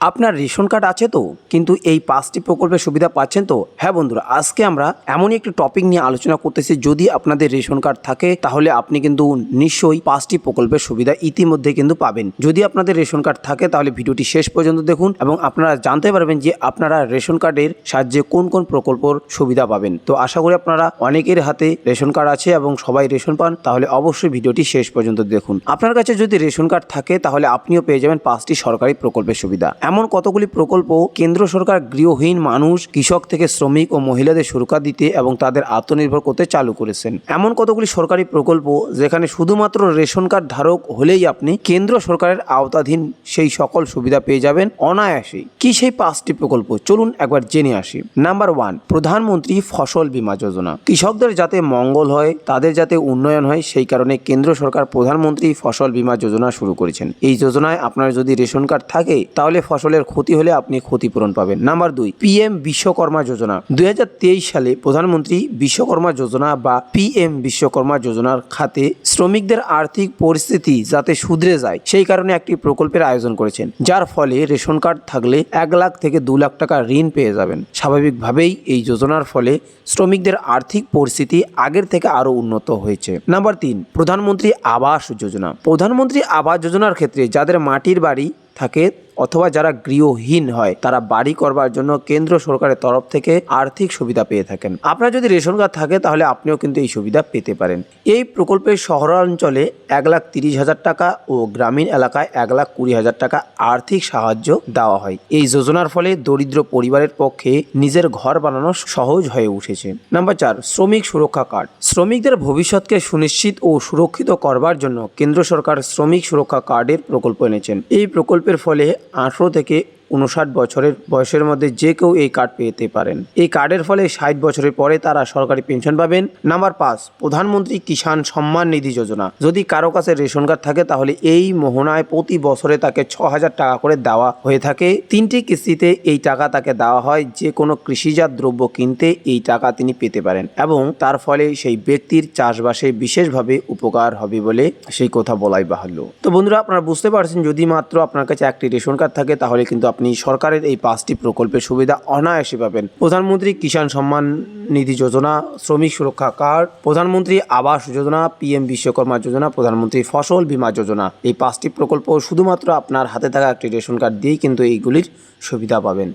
আপনার ration card আছে তো? কিন্তু এই পাঁচটি প্রকল্পের সুবিধা পাচ্ছেন তো? হ্যাঁ বন্ধুরা, আজকে আমরা এমনই একটি টপিক নিয়ে আলোচনা করতেছি। যদি আপনাদের রেশন কার্ড থাকে, তাহলে আপনি কিন্তু নিশ্চয়ই পাঁচটি প্রকল্পের সুবিধা ইতিমধ্যে কিন্তু পাবেন। যদি আপনাদের রেশন কার্ড থাকে, তাহলে ভিডিওটি শেষ পর্যন্ত দেখুন এবং আপনারা জানতে পারবেন যে আপনারা রেশন কার্ডের সাহায্যে কোন কোন প্রকল্পর সুবিধা পাবেন। তো আশা করি আপনারা অনেকের হাতে রেশন কার্ড আছে এবং সবাই রেশন পান, তাহলে অবশ্যই ভিডিওটি শেষ পর্যন্ত দেখুন। আপনার কাছে যদি রেশন কার্ড থাকে, তাহলে আপনিও পেয়ে যাবেন পাঁচটি সরকারি প্রকল্পের সুবিধা। এমন কতগুলি প্রকল্প কেন্দ্র সরকার গৃহহীন মানুষ, কৃষক থেকে শ্রমিক ও মহিলাদের সুরক্ষা দিতে এবং তাদের আত্মনির্ভর করতে চালু করেছেন? এমন কতগুলি সরকারি প্রকল্প যেখানে শুধুমাত্র রেশন কার্ড ধারক হলেই আপনি কেন্দ্র সরকারের আওতাধীন সেই সকল সুবিধা পেয়ে যাবেন অনায়াসেই। কি সেই পাঁচটি প্রকল্প? চলুন একবার জেনে আসি। নাম্বার ওয়ান, প্রধানমন্ত্রী ফসল বীমা যোজনা। কৃষকদের যাতে মঙ্গল হয়, তাদের যাতে উন্নয়ন হয়, সেই কারণে কেন্দ্র সরকার প্রধানমন্ত্রী ফসল বীমা যোজনা শুরু করেছেন। এই যোজনায় আপনার যদি রেশন কার্ড থাকে, তাহলে ফসলের ক্ষতি হলে আপনি ক্ষতিপূরণ পাবেন। নাম্বার দুই পিএম বিশ্বকর্মা যোজনা। দু হাজার তেইশ সালে প্রধানমন্ত্রী বিশ্বকর্মা যোজনা বা পিএম বিশ্বকর্মা যোজনার খাতে শ্রমিকদের আর্থিক পরিস্থিতি যাতে শুধরে যায়, সেই কারণে একটি প্রকল্পের আয়োজন করেছেন। যার ফলে রেশন কার্ড থাকলে এক লাখ থেকে দু লাখ টাকা ঋণ পেয়ে যাবেন। স্বাভাবিকভাবেই এই যোজনার ফলে শ্রমিকদের আর্থিক পরিস্থিতি আগের থেকে আরও উন্নত হয়েছে। নাম্বার তিন, প্রধানমন্ত্রী আবাস যোজনা। প্রধানমন্ত্রী আবাস যোজনার ক্ষেত্রে যাদের মাটির বাড়ি থাকে অথবা যারা গৃহহীন হয়, তারা বাড়ি করবার জন্য কেন্দ্র সরকারের তরফ থেকে আর্থিক সুবিধা পেয়ে থাকেন। আপনার যদি রেশন কার্ড থাকে, তাহলে আপনিও কিন্তু এই সুবিধা পেতে পারেন। এই প্রকল্পের শহরাঞ্চলে এক লাখ তিরিশ হাজার টাকা ও গ্রামীণ এলাকায় এক লাখ কুড়ি হাজার টাকা আর্থিক সাহায্য দেওয়া হয়। এই যোজনার ফলে দরিদ্র পরিবারের পক্ষে নিজের ঘর বানানো সহজ হয়ে উঠেছে। নাম্বার চার, শ্রমিক সুরক্ষা কার্ড। শ্রমিকদের ভবিষ্যৎকে সুনিশ্চিত ও সুরক্ষিত করবার জন্য কেন্দ্র সরকার শ্রমিক সুরক্ষা কার্ডের প্রকল্প এনেছেন। এই প্রকল্পের ফলে আঠেরো থেকে উনষাট বছরের বয়সের মধ্যে যে কেউ এই কার্ড পেতে পারেন। এই কার্ডের ফলে ষাট বছরের পরে তারা সরকারি পেনশন পাবেন। নাম্বার পাঁচ, প্রধানমন্ত্রী কিষাণ সম্মান নিধি যোজনা। যদি কারও কাছে রেশন কার্ড থাকে, তাহলে এই মোহনায় প্রতি বছরে তাকে ছ হাজার টাকা করে দেওয়া হয়ে থাকে। তিনটি কিস্তিতে এই টাকা তাকে দেওয়া হয়। যে কোনো কৃষিজাত দ্রব্য কিনতে এই টাকা তিনি পেতে পারেন এবং তার ফলে সেই ব্যক্তির চাষবাসে বিশেষভাবে উপকার হবে বলে সেই কথা বলাই বাহুল্য। তো বন্ধুরা, আপনারা বুঝতে পারছেন, যদি মাত্র আপনার কাছে একটি রেশন কার্ড থাকে, তাহলে কিন্তু আপনি সরকারের এই পাঁচটি প্রকল্পের সুবিধা অনায়াসে পাবেন। প্রধানমন্ত্রী কিষাণ সম্মান নিধি যোজনা, শ্রমিক সুরক্ষা কার্ড, প্রধানমন্ত্রী আবাস যোজনা, পিএম বিশ্বকর্মা যোজনা, প্রধানমন্ত্রী ফসল বীমা যোজনা। এই পাঁচটি প্রকল্প শুধুমাত্র আপনার হাতে থাকা একটি রেশন কার্ড দিয়েই কিন্তু এইগুলির সুবিধা পাবেন।